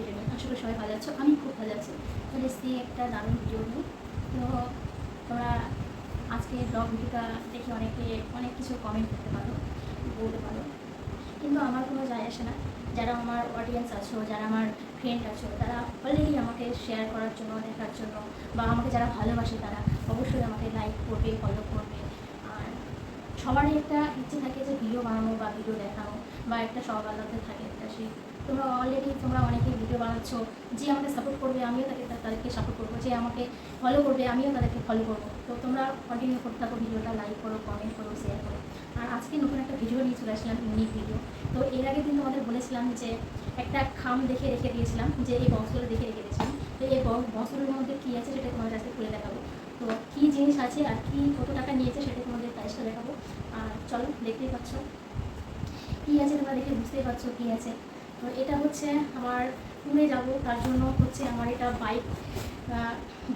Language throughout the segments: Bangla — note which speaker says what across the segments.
Speaker 1: করি সবাই ভালো আছো? আমি খুব ভালো আছি। চলে এসেছি একটা দারুণ ভিডিও নিয়ে। তো তোমরা আজকে ব্লগ ভিডিওটা দেখে অনেকে, অনেক কিছু কমেন্ট করতে পারো, বলতে পারো। কিন্তু আমার কোনো যায় আসে না। যারা আমার অডিয়েন্স আছো, যারা আমার ফ্রেন্ড আছো, তারা অলরেডি আমাকে শেয়ার করার জন্য, দেখার জন্য, বা আমাকে যারা ভালোবাসে তারা অবশ্যই আমাকে লাইক করবে ফলো করবে। আর সবারই একটা ইচ্ছে থাকে যে ভিডিও বানানো বা ভিডিও দেখানো, বা একটা সব আলাদা থাকে একটা সেই তোমরা অলরেডি তোমরা অনেকে ভিডিও বানাচ্ছ, যে আমাকে সাপোর্ট করবে, আমিও তাকে তাদেরকে সাপোর্ট করব, যে আমাকে ফলো করবে, আমিও তাদেরকে ফলো করব। তো তোমরা কন্টিনিউ করতে থাকো ভিডিওটা লাইক করো কমেন্ট করো শেয়ার করো। আর আজকে নতুন একটা ভিডিও নিয়ে চলে আসলাম ইউনিক ভিডিও তো এর আগে কিন্তু আমাদের বলেছিলাম যে একটা খাম দেখে রেখে দিয়েছিলাম, যে এই বক্সগুলো দেখে রেখে দিয়েছিলাম। তো এই বক্সগুলোর মধ্যে কী আছে সেটা তোমাদের কাছে খুলে দেখাবো। তো কী জিনিস আছে আর কী, কত টাকা নিয়েছে সেটা তোমাদের প্রাইসটা দেখাবো। আর চলো, দেখতেই পাচ্ছ। কী আছে তোমরা দেখে বুঝতেই পারছ কী আছে। তো এটা হচ্ছে আমার ট্যুরে যাব, তার জন্য হচ্ছে আমার এটা বাইক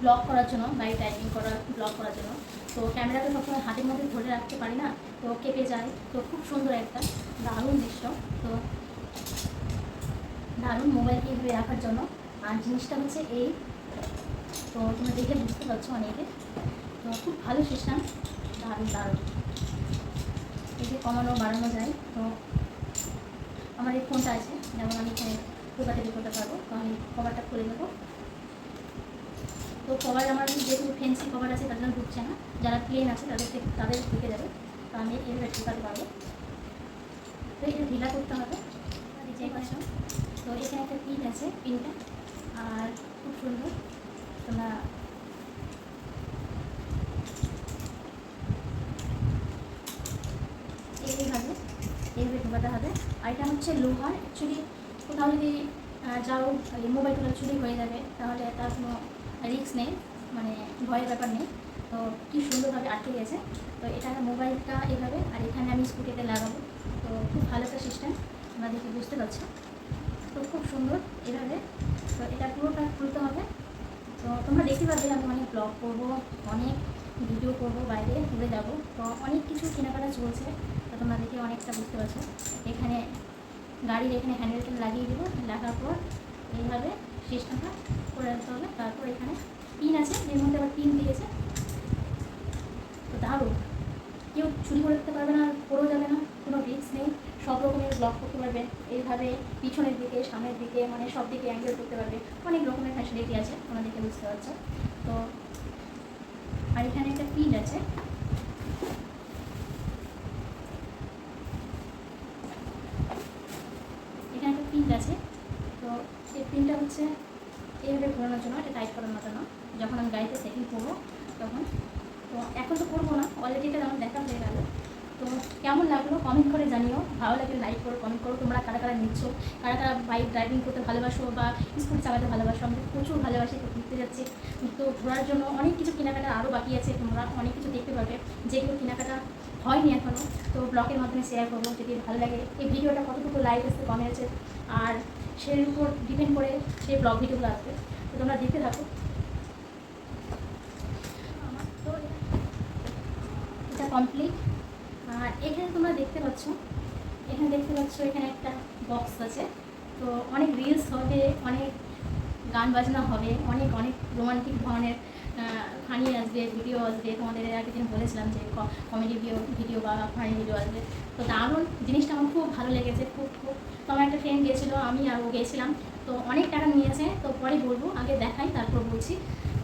Speaker 1: ব্লগ করার জন্য বাইক ড্রাইভিং করার ব্লগ করার জন্য। তো ক্যামেরাটা সবসময় হাতের মধ্যে ধরে রাখতে পারি না, তো কেঁপে যায়। তো খুব সুন্দর একটা, দারুণ দৃশ্য। তো দারুণ মোবাইলকে এইভাবে রাখার জন্য। আর জিনিসটা হচ্ছে এই, তো তোমরা দেখে বুঝতে পারছ অনেকে। তো খুব ভালো সিস্টেম দারুণ দারুণ। এই যে কমানো, বাড়ানো যায়, তো আমার এই ফোনটা আছে, যেমন আমি এখানে ঢোকাতে করতে পারব তো আমি কভারটা খুলে দেবো তো কভার আমার যেহেতু ফেন্সি কভার আছে তাদের ঢুকছে না। যারা প্লেন আছে, তাদের তাদের ঢুকে যাবে, তো আমি এইভাবে ঢুকাতে পারব তো এটা ঢিলা করতে হবে ডিজাইন পাচ্ছ তো এখানে একটা পিন আছে পিনটা আর খুব সুন্দর, তোমরা এইভাবে ঢোকাতে হবে। আর এটা হচ্ছে লোহার অ্যাকচুয়ালি কোথাও যদি যাও, এই মোবাইল টোবাইল চুরি হয়ে যাবে, তাহলে তার কোনো রিস্ক নেই মানে ভয়ের ব্যাপার নেই। তো কী সুন্দরভাবে আটকে গেছে। তো এটা মোবাইলটা এভাবে, আর এখানে আমি স্কুটিতে লাগাবো। তো খুব ভালো একটা সিস্টেম তোমরা দেখে বুঝতে পারছ। তো খুব সুন্দর, এভাবে। তো এটা পুরোটা খুলতে হবে। তো তোমরা দেখতে পাবে আমি অনেক ব্লগ করব, অনেক ভিডিও করব, বাইরে ঘুরে যাব। তো অনেক কিছু কেনাকাটা চলছে। তো তোমরা দেখে অনেকটা বুঝতে পারছ। এখানে গাড়ির এখানে হ্যান্ডেলটা লাগিয়ে দেবো, লাগার পর এইভাবে সিস্টেমটা করে রাখতে হবে। তারপর এখানে পিন আছে, এর মধ্যে আবার পিন দিয়েছে। তো দারুণ। কেউ চুরি করে দিতে পারবে না করেও যাবে না, কোনো রিস্ক নেই। সব রকমের ব্লক করতে পারবে। এইভাবে পিছনের দিকে, সামনের দিকে মানে সব দিকে অ্যাঙ্গেল করতে পারবে। অনেক রকমের ফ্যাসিলিটি আছে ওনাদেরকে বুঝতে পারছ। তো আর এখানে একটা পিন আছে। পিন আছে? তো সেই পিনটা হচ্ছে এইভাবে ঘোরানোর জন্য, এটা টাইট করানোর জন্য যখন আমি গাড়িতে সেটিং করব তখন, তো এখন তো করব না অলরেডি এটা আমার দেখা হয়ে গেল তো কেমন লাগল? কমেন্ট করে জানিও। ভালো লাগলে লাইক করো কমেন্ট করো। তোমরা কারা কারা নিচ্ছ? কারা কারা বাইক ড্রাইভিং করতে ভালোবাসো বা স্কুটি চালাতে ভালোবাসো? আমি প্রচুর ভালোবাসি ঘুরতে যাচ্ছি। তো ঘোরার জন্য অনেক কিছু কেনাকাটা আরও বাকি আছে। তোমরা অনেক কিছু দেখতে পাবে। যেগুলো কেনাকাটা হয়নি এখনও তো ব্লগের মাধ্যমে শেয়ার করব। যদি ভালো লাগে, এই ভিডিওটা কতটুকু লাইক আসতে কমে আছে, আর সেই উপর ডিপেন্ড করে সেই ব্লগ ভিডিওগুলো আসবে। তো তোমরা দেখতে থাকো। আমার তো এটা কমপ্লিট আর এখানে তোমরা দেখতে পাচ্ছ, এখানে দেখতে পাচ্ছ এখানে একটা বক্স আছে। তো অনেক রিলস হবে, অনেক গান বাজনা হবে, অনেক অনেক রোমান্টিক ধরনের ফানি আসবে ভিডিও আসবে। তোমাদের আগের দিন বলেছিলাম যে কমেডি ভিডিও ভিডিও বা ফানি ভিডিও আসবে। তো দারুণ জিনিসটা আমার খুব ভালো লেগেছে, খুব খুব। তো আমার একটা ফ্রেন্ড গিয়েছিল আমি আর ও গিয়েছিলাম তো অনেক টাকা নিয়েছে, তো পরে বলব, আগে দেখাই, তারপর বলছি।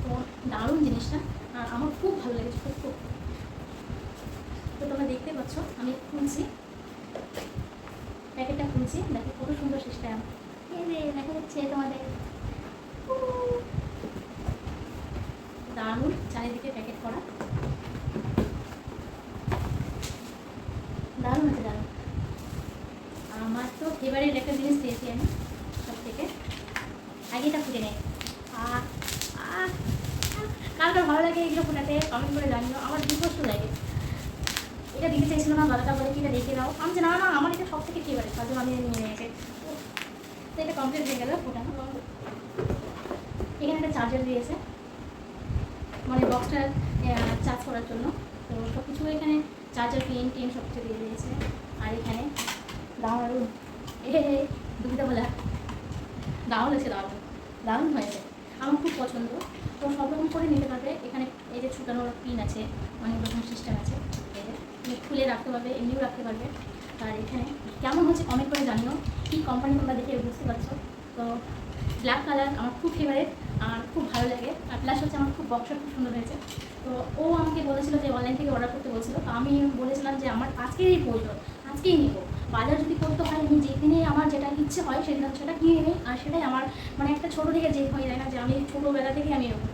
Speaker 1: তো দারুণ জিনিসটা আমার খুব ভালো লেগেছে, খুব খুব। তো তোমরা দেখতে পাচ্ছ, আমি খুলছি। প্যাকেটটা খুলছি, দেখো কত সুন্দর সিস্টেম দেখা যাচ্ছে তোমাদের। দারুণ চারিদিকে প্যাকেট করা। দারুণ আছে দারুণ। আমার তো ফেভারিট একটা জিনিস পেয়েছি আমি সব থেকে আগে এটা ফুটে নেই। কার কার ভালো লাগে এগুলো ফোটাতে কমেন্ট করে জানিও। আমার বিকষ্ট লাগে এটা দিতে চাইছিল না দাদাটা বলে কি এটা দেখে দাও আমি যে না না, আমার এটা সব থেকে ফেভারিট জন্য আমি নিয়ে নিয়েছি। তো এটা কমপ্লিট হয়ে গেল ফোটানো এখানে একটা চার্জার দিয়েছে মানে বক্সটা চার্জ করার জন্য। তো সব কিছু এখানে চার্জার পেন টেন সব কিছু দিয়ে দিয়েছে। আর এখানে দারুণ এ দুবিধা বলে দারুণ হয়েছে, দারুণ। দারুণ হয়েছে। আমার খুব পছন্দ। তো সব রকম করে নিতে পারবে। এখানে এই যে ছুটানোর পিন আছে, অনেক রকম সিস্টেম আছে। খুলে রাখতে পারবে, এমনিও রাখতে পারবে। আর এখানে কেমন হচ্ছে কমেন্ট করে জানিও। কী কোম্পানি তোমরা দেখে বুঝতে পারছ। তো ব্ল্যাক কালার আমার খুব ফেভারিট আর খুব ভালো লাগে। আর প্লাস হচ্ছে আমার খুব বক্সটা খুব সুন্দর হয়েছে। তো ও আমাকে বলেছিল যে অনলাইন থেকে অর্ডার করতে বলছিল। তো আমি বলেছিলাম যে আমার আজকেই প্রয়োজন আজকেই নিব। বাজার যদি করতে হয়, আমি যেদিনে আমার যেটা ইচ্ছে হয় সেদিন সেটা কিনে নিই। আর সেটাই আমার মানে একটা ছোটো থেকে যে হয়ে যায় না যে আমি ছোটোবেলা থেকে আমি এরকম।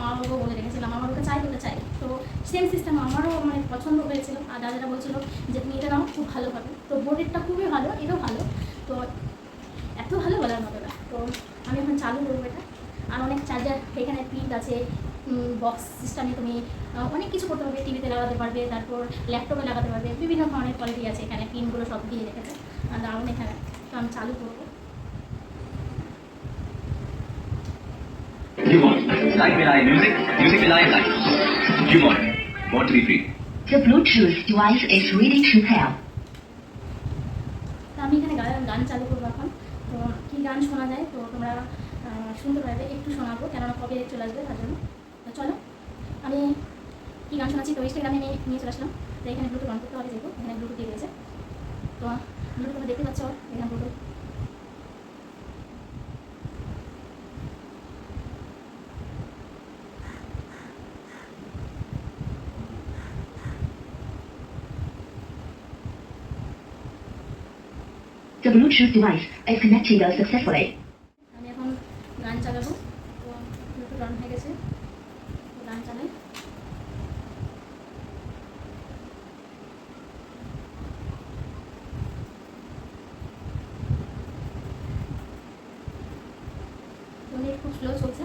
Speaker 1: মা বাবা বলে রেখেছিলাম আমার ওটা চাই ওটা চাই। তো সেম সিস্টেম আমারও মানে পছন্দ হয়েছিল। আর দাদারা বলছিল যে, তুমি এটা নাও, খুব ভালো হবে। তো বোর্ডেরটা খুবই ভালো, এটাও ভালো। তো এত ভালো বলার মতো না। তো আমি এখন চালু করব এটা। আর অনেক চার্জার এখানে পিন আছে। বক্স সিস্টেমে তুমি অনেক কিছু করতে পারবে। টিভিতে লাগাতে পারবে, তারপর ল্যাপটপে লাগাতে পারবে। বিভিন্ন ধরনের কোয়ালিটি আছে এখানে পিনগুলো সব দিয়ে রেখেছে। আর দারুণ এখানে। তো আমি চালু করব।
Speaker 2: Live with live music, music with live. You want want to be free.
Speaker 3: The Bluetooth device is ready to pair.
Speaker 1: আমি এখানে গান গান চালু করব এখন। তো কী গান শোনা যায়? তো তোমরা শুনতে পারবে। একটু শোনাবো কেননা কবে চলে আসবে তার জন্য। তো চলো আমি কী গান শোনাচ্ছি? তো ইনস্টাগ্রামে আমি নিয়ে চলে আসলাম। তো এখানে ব্লুটুথ অন করতে হবে যেহেতু এখানে ব্লুটুথ দিয়ে দিয়েছে। তো ব্লুটুথ তোমরা দেখতে পাচ্ছ? এখানে Bluetooth
Speaker 3: The Bluetooth device is connected successfully.
Speaker 1: আমি এখন গান চালাবো তো ব্লুটুথ অন হয়ে গেছে তো গান চালাই নেট খুব স্লো চলছে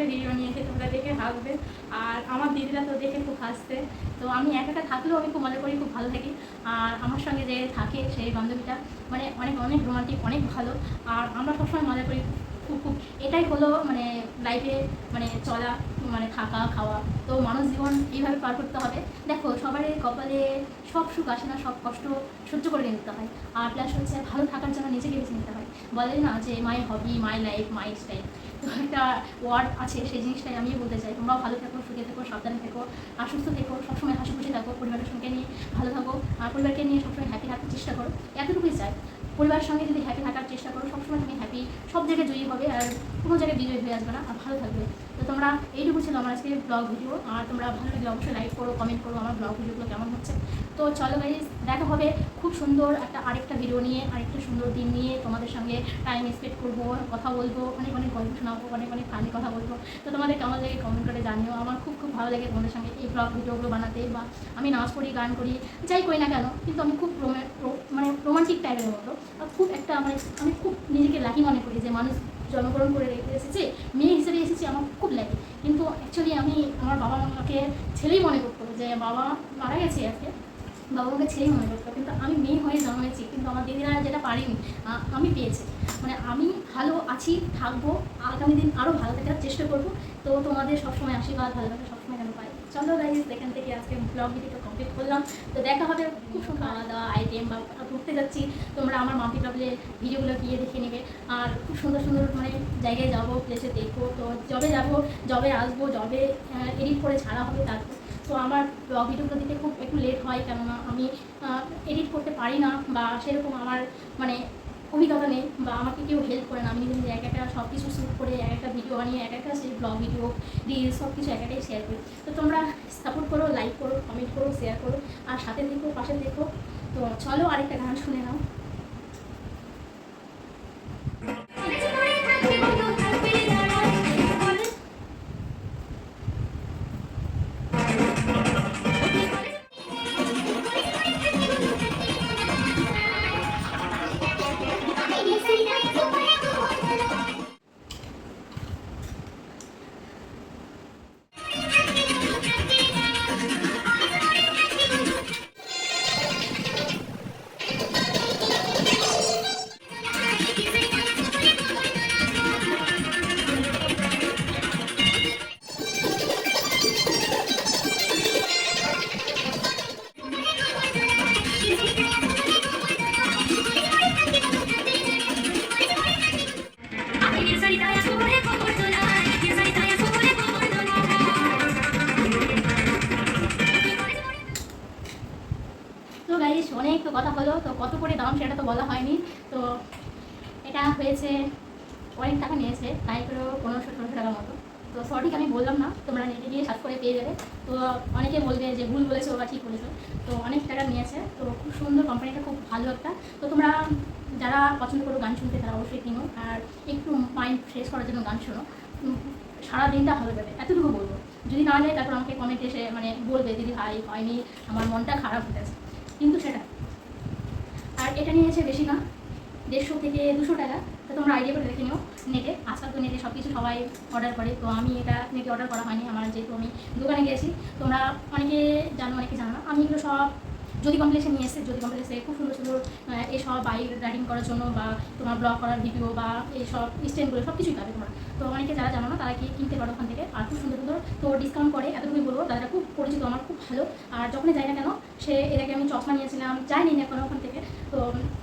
Speaker 1: একটা ভিডিও এসে তোমরা দেখে হাসবে। আর আমার দিদিরা তো দেখে খুব হাসতে তো আমি একা একা থাকলেও আমি খুব মজা করি, খুব ভালো থাকি। আর আমার সঙ্গে যে থাকে সেই বান্ধবীটা মানে অনেক অনেক রোমান্টিক অনেক ভালো। আর আমরা সবসময় মজা করি। এটাই হলো মানে লাইফে মানে চলা মানে থাকা, খাওয়া। তো মানুষ জীবন এইভাবে পার করতে হবে। দেখো, সবারই কপালে সব সুখ আসে না, সব কষ্ট সহ্য করে নিতে হয়। আর প্লাস হচ্ছে ভালো থাকার জন্য নিজেকে বেছে নিতে হয়। বলে না যে মাই হবি মাই লাইফ মাই স্টাইল তো একটা ওয়ার্ড আছে, সেই জিনিসটাই আমিও বলতে চাই। তোমরাও ভালো থেকো, সুখে থেকো, সাবধানে থেকো, আর সুস্থ থেকো, সবসময় হাসি খুশি থাকো, পরিবারের সঙ্গে নিয়ে ভালো থাকো, আর পরিবারকে নিয়ে সবসময় হ্যাপি থাকার চেষ্টা করো। এতটুকুই চাই। পরিবারের সঙ্গে যদি হ্যাপি থাকার চেষ্টা করো, সবসময় তুমি হ্যাপি সব জায়গায় জয়ী হবে আর কোনো জায়গায় বিজয়ী হয়ে আসবে না, আর ভালো থাকবে। তো তোমরা এইটুকু ছিল আমার আজকে ব্লগ ভিডিও আর তোমরা ভালো লাগলে অবশ্যই লাইক করো কমেন্ট করো আমার ব্লগ ভিডিওগুলো কেমন হচ্ছে। তো চলো গাইজ দেখা হবে খুব সুন্দর একটা আরেকটা ভিডিও নিয়ে, আরেকটা সুন্দর দিন নিয়ে তোমাদের সঙ্গে টাইম স্পেন্ড করব, কথা বলব, অনেক অনেক গল্প শোনাবো, অনেক অনেক ফানি কথা বলব। তো তোমাদের কেমন লাগে কমেন্ট করে জানিও, আমার খুব খুব ভালো লাগে তোমাদের সঙ্গে এই ব্লগ ভিডিওগুলো বানাতে, বা আমি নাচ করি, গান করি, যাই করি না কেন, কিন্তু আমি খুব মানে রোমান্টিক টাইপের মতো। খুব একটা মানে আমি খুব নিজেকে লাকি মনে করি যে মানুষ জন্মগ্রহণ করে এসেছে, মেয়ে হিসেবে এসেছি, আমার খুব লাগে কিন্তু অ্যাকচুয়ালি আমি আমার বাবা মাকে ছেলেই মনে করতো যে বাবা মারা গেছে আজকে, বাবা মাকে ছেলেই মনে করতো কিন্তু আমি মেয়ে হয়ে জন্মেছি কিন্তু আমার দিদিরা যেটা পারিনি আমি পেয়েছি। মানে আমি ভালো আছি, থাকব, আগামী দিন আরও ভালো থাকার চেষ্টা করব। তো তোমাদের সবসময় আশীর্বাদ যেন পাই চলো গাইজ এখান থেকে আজকে ব্লগ ভিডিওটা কমপ্লিট করলাম। তো দেখা হবে, খুব সুন্দর খাওয়া দাওয়া আইটেম বা ঘুরতে যাচ্ছি, তোমরা আমার মাম্পি ট্রাভেলের ভিডিওগুলো গিয়ে দেখে নেবে। আর খুব সুন্দর সুন্দর মানে জায়গায় যাব প্লেসে দেখব। তো যবে যাব যবে আসব যবে এডিট করে ছাড়া হবে তারপর তো আমার ব্লগ ভিডিওগুলো দিতে খুব একটু লেট হয়, কেননা আমি এডিট করতে পারি না বা সেরকম আমার মানে অভিজ্ঞতা নেই বা আমাকে কেউ হেল্প করে না। আমি নিজে নিজে এক একটা সব কিছু শ্যুট করে, এক একটা ভিডিও বানিয়ে, এক একটা ব্লগ ভিডিও রিলস সব কিছু এক একটাই শেয়ার করি। তো তোমরা সাপোর্ট করো লাইক করো কমেন্ট করো শেয়ার করো, আর সাথে দেখো পাশে দেখো তো চলো আরেকটা গান শুনে নাও। তো অনেক তো কথা হলো, তো কত করে দাম সেটা তো বলা হয়নি। তো এটা হয়েছে অনেক টাকা নিয়েছে, তাই করেও পনেরোশো, ষোলোশো টাকার মতো। তো সঠিক আমি বললাম না, তোমরা নেটে গিয়ে সার্চ করে পেয়ে যাবে। তো অনেকে বলবে যে ভুল বলেছ বা ঠিক বলেছ, তো অনেক টাকা নিয়েছে, তো খুব সুন্দর কোম্পানিটা খুব ভালো একটা। তো তোমরা যারা পছন্দ করো গান শুনতে, তারা অবশ্যই কিনো। আর একটু মাইন্ড ফ্রেশ করার জন্য গান শোনো। সারা দিনটা ভালো যাবে, এতটুকু বলব। যদি না যায়, তারপর আমাকে কমেন্ট এসে মানে বলবে, দিদি, ভাই হয়নি আমার মনটা খারাপ গেছে। কিন্তু সেটা। আর এটা নিয়েছে বেশি না, দেড়শো থেকে দুশো টাকা। তো তোমরা আইডিয়া করে দেখে নিও নেটে, আজকাল তো নেটে সব কিছু সবাই অর্ডার করে। তো আমি এটা নেটে অর্ডার করা হয়নি, আমার যেহেতু আমি দোকানে গেছি। তোমরা অনেকে জানো অনেকে জানো না। আমি এগুলো সব যদি কমপ্লেক্সে নিয়ে এসে, যদি কমপ্লেক্সে খুব সুন্দর সুন্দর এইসব বাইক রাইডিং করার জন্য বা তোমার ব্লগ করার ভিডিও বা এইসব স্ট্যান্ডগুলো সব কিছুই পাবে তোমরা। তো অনেকে যারা জানো না, তারা কি কিনতে পারো ওখান থেকে। আর খুব সুন্দর সুন্দর, তো ডিসকাউন্ট করে, এতটুকুই বলব দাদাটা খুব পরিচিত, আমার খুব ভালো। আর যখনই যাই না কেন, সে আগে আমি চশমা নিয়েছিলাম যাই নি এখনও ওখান থেকে, তো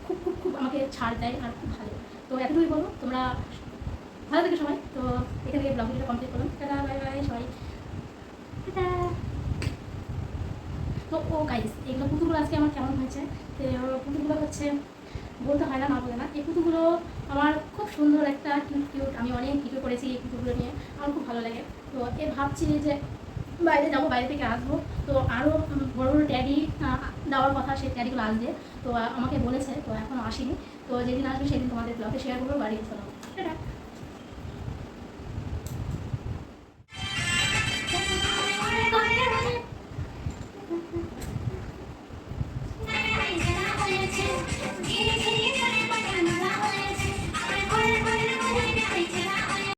Speaker 1: খুব খুব খুব আমাকে ছাড় দেয়, আর খুব ভালো। এতটুকুই বলব। তোমরা ভালো থেকে সবাই। তো এখান থেকে ব্লগ ভিডিওটা কমপ্লিট করুন টাটা বাই বাই সবাই। তো, ও গাইস এগুলো পুতুলগুলো আজকে আমার কেমন হয়েছে? তো, পুতুলগুলো হচ্ছে বলতে হয় না না বলে না। এই পুতুলগুলো আমার খুব সুন্দর একটা কিউট কিউট আমি অনেক ভিডিও করেছি এই পুতুলগুলো নিয়ে। আমার খুব ভালো লাগে। তো, এ ভাবছি যে বাইরে যাব, বাইরে থেকে আসব। তো আরও বড় বড় দেওয়ার কথা সেই ক্যারিগুলো আসবে তো আমাকে বলেছে, তো এখনও আসেনি। তো যেদিন আসবে সেদিন তোমাদের ব্লগে শেয়ার করব, বাড়ি চলো।